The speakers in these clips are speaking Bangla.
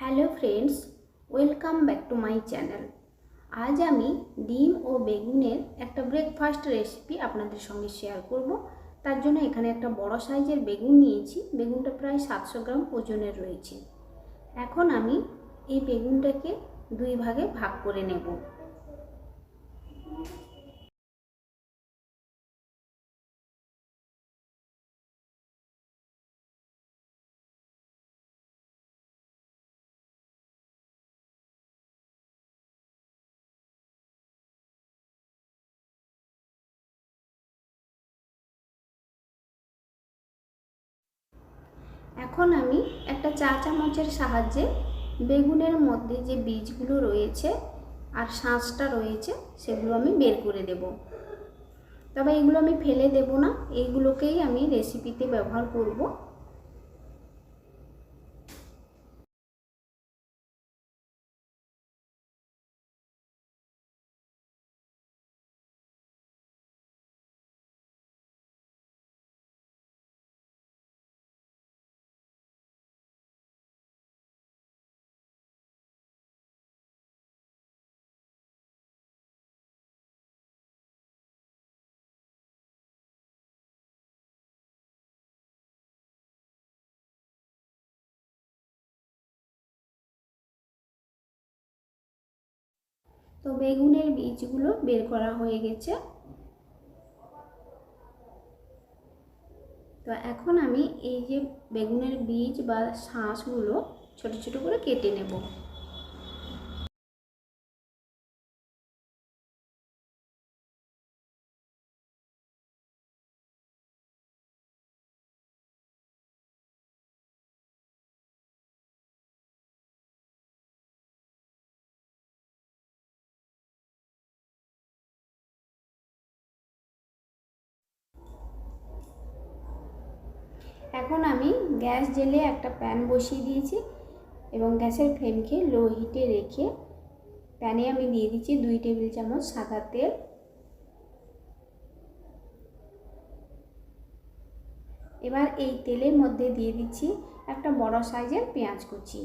Hello friends, welcome back to my channel. আজ আমি ডিম ও বেগুনের একটা ব্রেকফাস্ট রেসিপি আপনাদের সঙ্গে শেয়ার করব। তার জন্য এখানে একটা বড় সাইজের বেগুন নিয়েছি। বেগুনটা প্রায় সাতশো গ্রাম ওজনের রয়েছে। এখন আমি এই বেগুনটাকে দুই ভাগে ভাগ করে নেব। এখন আমি একটা চা চামচের সাহায্যে বেগুনের মধ্যে যে বীজগুলো রয়েছে আর শাঁসটা রয়েছে, সেগুলো আমি বের করে দেব। তবে এগুলো আমি ফেলে দেব না, এইগুলোকেই আমি রেসিপিতে ব্যবহার করব। তো বেগুনের বীজগুলো বের করা হয়ে গেছে। তো এখন আমি এই যে বেগুনের বীজ বা শাঁসগুলো ছোট ছোট করে কেটে নেব। এখন আমি গ্যাস জেলে একটা প্যান বসিয়ে দিয়েছি এবং গ্যাসের ফ্লেমকে লো হিটে রেখে প্যানে আমি দিয়ে দিচ্ছি দুই টেবিল চামচ সাদা তেল। এবার এই তেলের মধ্যে দিয়ে দিচ্ছি একটা বড় সাইজের পেঁয়াজ কুচি।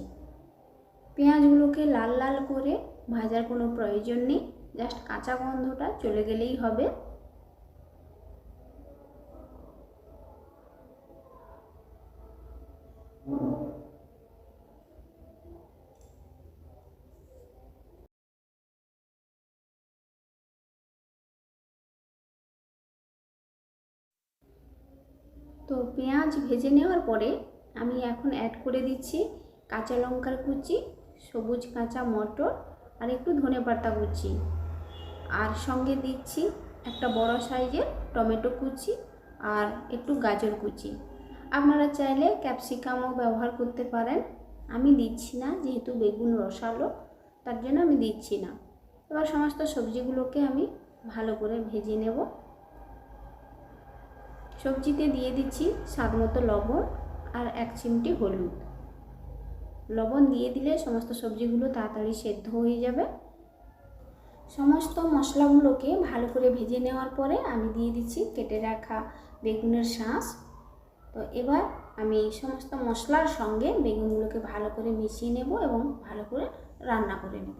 পেঁয়াজগুলোকে লাল লাল করে ভাজার কোনো প্রয়োজন নেই, জাস্ট কাঁচা গন্ধটা চলে গেলেই হবে। তো পেঁয়াজ ভেজে নেওয়ার পরে আমি এখন অ্যাড করে দিচ্ছি কাঁচা লঙ্কার কুচি, সবুজ কাঁচা মটর আর একটু ধনে পাতা কুচি। আর সঙ্গে দিচ্ছি একটা বড় সাইজের টমেটো কুচি আর একটু গাজর কুচি। আপনারা চাইলে ক্যাপসিকামও ব্যবহার করতে পারেন। আমি দিচ্ছি না, যেহেতু বেগুন রসালো, তার জন্য আমি দিচ্ছি না। এবার সমস্ত সবজিগুলোকে আমি ভালো করে ভেজে নেব। সবজিতে দিয়ে দিচ্ছি স্বাদ মতো লবণ আর এক চিমটি হলুদ। লবণ দিয়ে দিলে সমস্ত সবজিগুলো তাড়াতাড়ি সেদ্ধ হয়ে যাবে। সমস্ত মশলাগুলোকে ভালো করে ভেজে নেওয়ার পরে আমি দিয়ে দিচ্ছি কেটে রাখা বেগুনের শাঁস। তো এবার আমি এই সমস্ত মশলার সঙ্গে বেগুনগুলোকে ভালো করে মিশিয়ে নেব এবং ভালো করে রান্না করে নেব।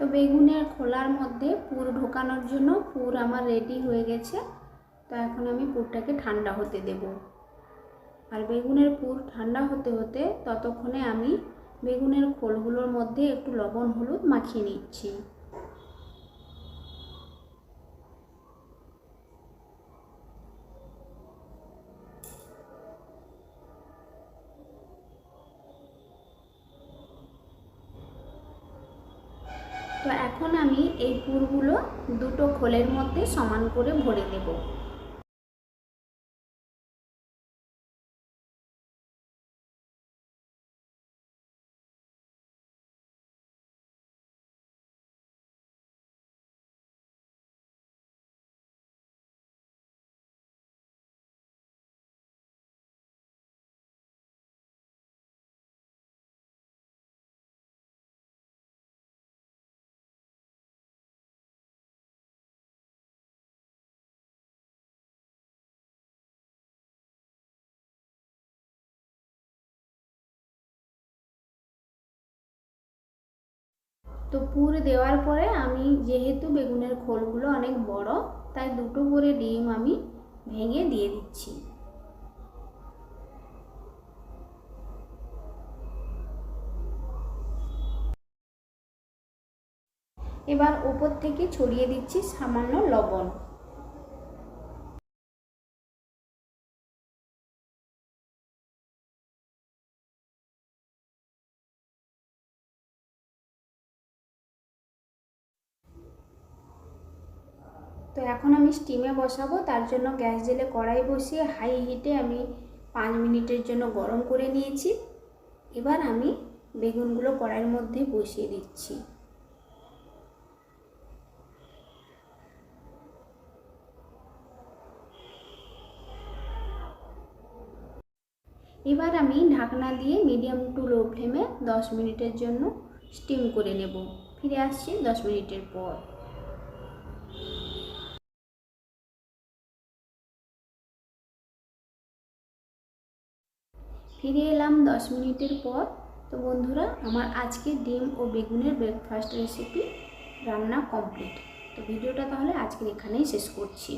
তো বেগুনের খোলার মধ্যে পুর ঢোকানোর জন্য পুর আমার রেডি হয়ে গেছে। তো এখন আমি পুরটাকে ঠান্ডা হতে দেব। আর বেগুনের পুর ঠান্ডা হতে হতে ততক্ষণে আমি বেগুনের খোলগুলোর মধ্যে একটু লবণ হলুদ মাখিয়ে নিচ্ছি। তো এখন আমি এই পুরগুলো দুটো খোলের মধ্যে সমান করে ভরে দেব তো পুর দেওয়ার পরে আমি যেহেতু বেগুনের খোলগুলো অনেক বড়, তাই দুটো করে ডিম আমি ভেঙে দিয়ে দিচ্ছি। এবার ওপর থেকে ছড়িয়ে দিচ্ছি সামান্য লবণ। তো এখন আমি স্টিমে বসাবো, তার জন্য গ্যাস জেলে কড়াই বসিয়ে হাই হিটে আমি পাঁচ মিনিটের জন্য গরম করে নিয়েছি। এবার আমি বেগুনগুলো কড়াইয়ের মধ্যে বসিয়ে দিচ্ছি। এবার আমি ঢাকনা দিয়ে মিডিয়াম টু লো ফ্লেমে দশ মিনিটের জন্য স্টিম করে নেব। ফিরে আসছি দশ মিনিটের পর। ফিরে এলাম দশ মিনিটের পর। তো বন্ধুরা, আমার আজকে ডিম ও বেগুনের ব্রেকফাস্ট রেসিপি রান্না কমপ্লিট তো ভিডিওটা তাহলে আজকের এখানেই শেষ করছি।